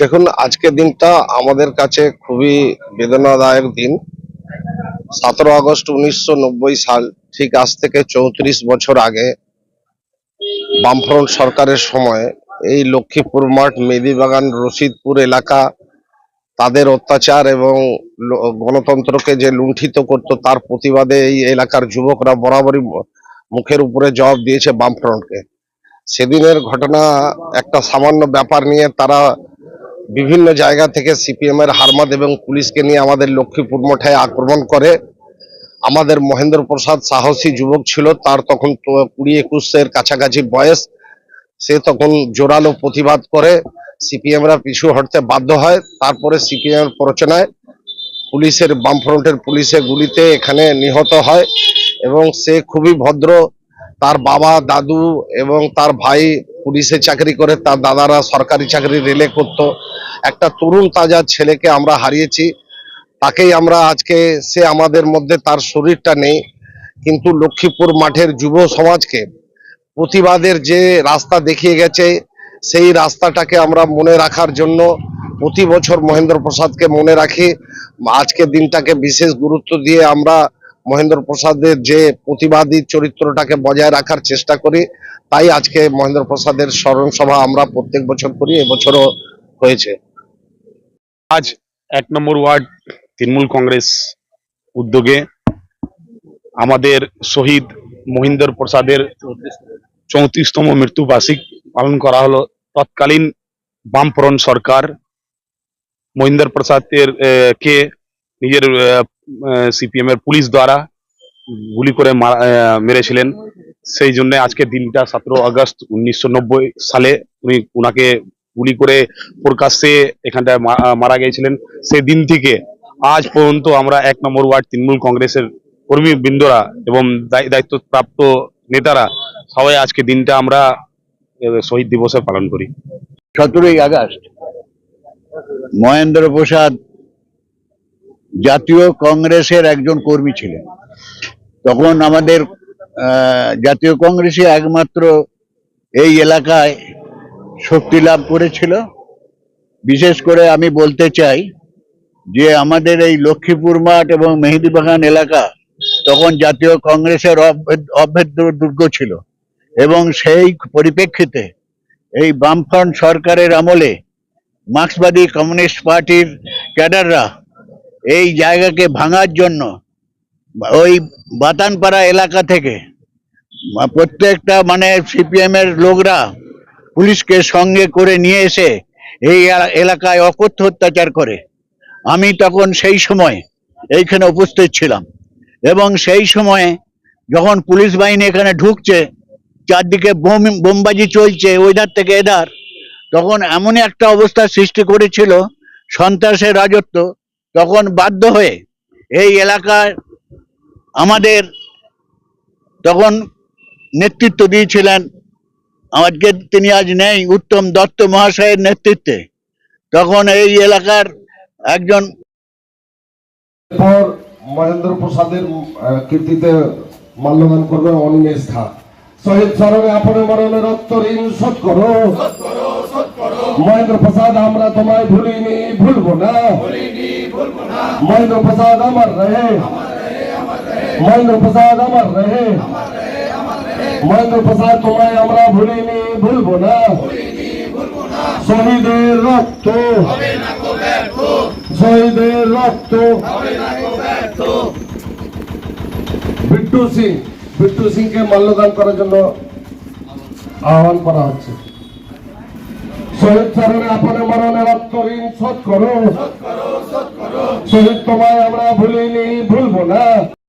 দেখুন, আজকের দিনটা আমাদের কাছে খুবই বেদনাদায়ক দিন। সতেরো আগস্ট উনিশশো নব্বই সাল, ঠিক আজ থেকে চৌত্রিশ বছর আগে বামফ্রন্ট সরকারের সময় এই লক্ষ্মীপুর মাঠ মেদিবাগান রশিদপুর এলাকা তাদের অত্যাচার এবং গণতন্ত্রকে যে লুণ্ঠিত করত তার প্রতিবাদে এই এলাকার যুবকরা বরাবরই মুখের উপরে জবাব দিয়েছে বামফ্রন্টকে। সেদিনের ঘটনা একটা সামান্য ব্যাপার নিয়ে তারা বিভিন্ন জায়গা থেকে সিপিএম এর হারমাদ এবং পুলিশকে নিয়ে আমাদের লক্ষ্মীপুর মঠে আক্রমণ করে আমাদের মহেন্দ্র প্রসাদ সাহসী যুবক ছিল, তার তখন কুড়ি একুশের কাছাকাছি বয়স। সে তখন জোরালো প্রতিবাদ করে সিপিএমরা পিছু হটতে বাধ্য হয়, তারপরে সিপিএম এর প্ররোচনায় পুলিশের বামফ্রন্টের পুলিশের গুলিতে এখানে নিহত হয় এবং সে খুবই ভদ্র। তার বাবা, দাদু এবং তার ভাই পুলিশে চাকরি করে, তার দাদারা সরকারি চাকরি রেলে করতো। একটা তরুণ তাজা ছেলেকে আমরা হারিয়েছি। তাকেই আমরা আজকে, সে আমাদের মধ্যে তার শরীরটা নেই। কিন্তু লক্ষ্মীপুর মাঠের যুব সমাজকে প্রতিবাদের যে রাস্তা দেখিয়ে গেছে, সেই রাস্তাটাকে আমরা মনে রাখার জন্য প্রতি বছর মহেন্দ্র প্রসাদকে মনে রাখি। আজকের দিনটাকে বিশেষ গুরুত্ব দিয়ে আমরা মহেন্দ্র প্রসাদের যে প্রতিবাদী চরিত্রটাকে বজায় রাখার চেষ্টা করি, তাই আজকে মহেন্দ্র প্রসাদের স্মরণ সভা আমরা প্রত্যেক বছর করি, এবছরও হয়েছে। আজ এক নম্বর ওয়ার্ড তৃণমূল কংগ্রেস উদ্যোগে আমাদের শহীদ মহিন্দর প্রসাদের চৌত্রিশতম মৃত্যু বার্ষিক পালন করা হলো। তৎকালীন বামফ্রন্ট সরকার মহিন্দর প্রসাদের কে নিজের সিপিএম এর পুলিশ দ্বারা গুলি করে মারা- মেরেছিলেন। সেই জন্য আজকে দিনটা সতেরো আগস্ট উনিশশো নব্বই সালে উনি উনাকে গুলি করে প্রকাশ্যে এখানটায় মারা গিয়েছিলেন। সেই দিন থেকে আজ পর্যন্ত আমরা এক নম্বর ওয়ার্ড তৃণমূল কংগ্রেসের কর্মী বৃন্দরা এবং দায়- দায়িত্বপ্রাপ্ত নেতারা সবাই আজকে দিনটা আমরা শহীদ দিবসে পালন করি। সতেরোই আগস্ট মহেন্দ্র প্রসাদ জাতীয় কংগ্রেসের একজন কর্মী ছিলেন। তখন আমাদের জাতীয় কংগ্রেসই একমাত্র এই এলাকায় শক্তি লাভ করেছিল। বিশেষ করে আমি বলতে চাই যে আমাদের এই লক্ষ্মীপুর মাঠ এবং মেহেদিবাগান এলাকা তখন জাতীয় কংগ্রেসের অভেদ- অভেদ্য দুর্গ ছিল এবং সেই পরিপ্রেক্ষিতে এই বামফ্রন্ট সরকারের আমলে মার্ক্সবাদী কমিউনিস্ট পার্টির ক্যাডাররা এই জায়গাকে ভাঙার জন্য, ওই বাতানপাড়া এলাকা থেকে প্রত্যেকটা মানে সিপিএম এর লোকরা পুলিশকে সঙ্গে করে নিয়ে এসে এই এলা- এলাকায় অকথ্য অত্যাচার করে। আমি তখন সেই সময় এইখানে উপস্থিত ছিলাম এবং সেই সময়ে যখন পুলিশ বাহিনী এখানে ঢুকছে, চারদিকে বোম, বোমবাজি চলছে, ওইধার থেকে এধার, তখন এমনই একটা অবস্থা সৃষ্টি করেছিল সন্ত্রাসের রাজত্ব তখন বাধ্য হয়ে এই এলাকায় আমাদের তখন নেতৃত্ব দিয়েছিলেন। আজকে তিনি আজ নেই, উত্তম দত্ত মহাশয়ের নেতৃত্বে। তখন এই এলাকার একজন মহেন্দ্র প্রসাদের কীর্তিতে মাল্যদান করবে অনিমেষ খা শহীদ স্মরণে আপনে মরণে রক্ত ঋণ করো মহেন্দ্র প্রসাদ আমরা তোমায় ভুলিনি ভুলবো না। মহেন্দ্র প্রসাদ আমার রহে। মহেন্দ্র প্রসাদ আমার রহে। মহেন্দ্র প্রসাদ তোমায় আমরা ভুলিনি ভুলবো না। শহীদের রক্ত। শহীদের রক্ত। বিট্টু সিং বিট্টু সিংকে মাল্যদান করার জন্য আহ্বান করা হচ্ছে। শহীদ চরণে আপনে মরণে রক্ত ঋণ শোধ করো শহীদ তোমায় আমরা ভুলিনি ভুলবো না।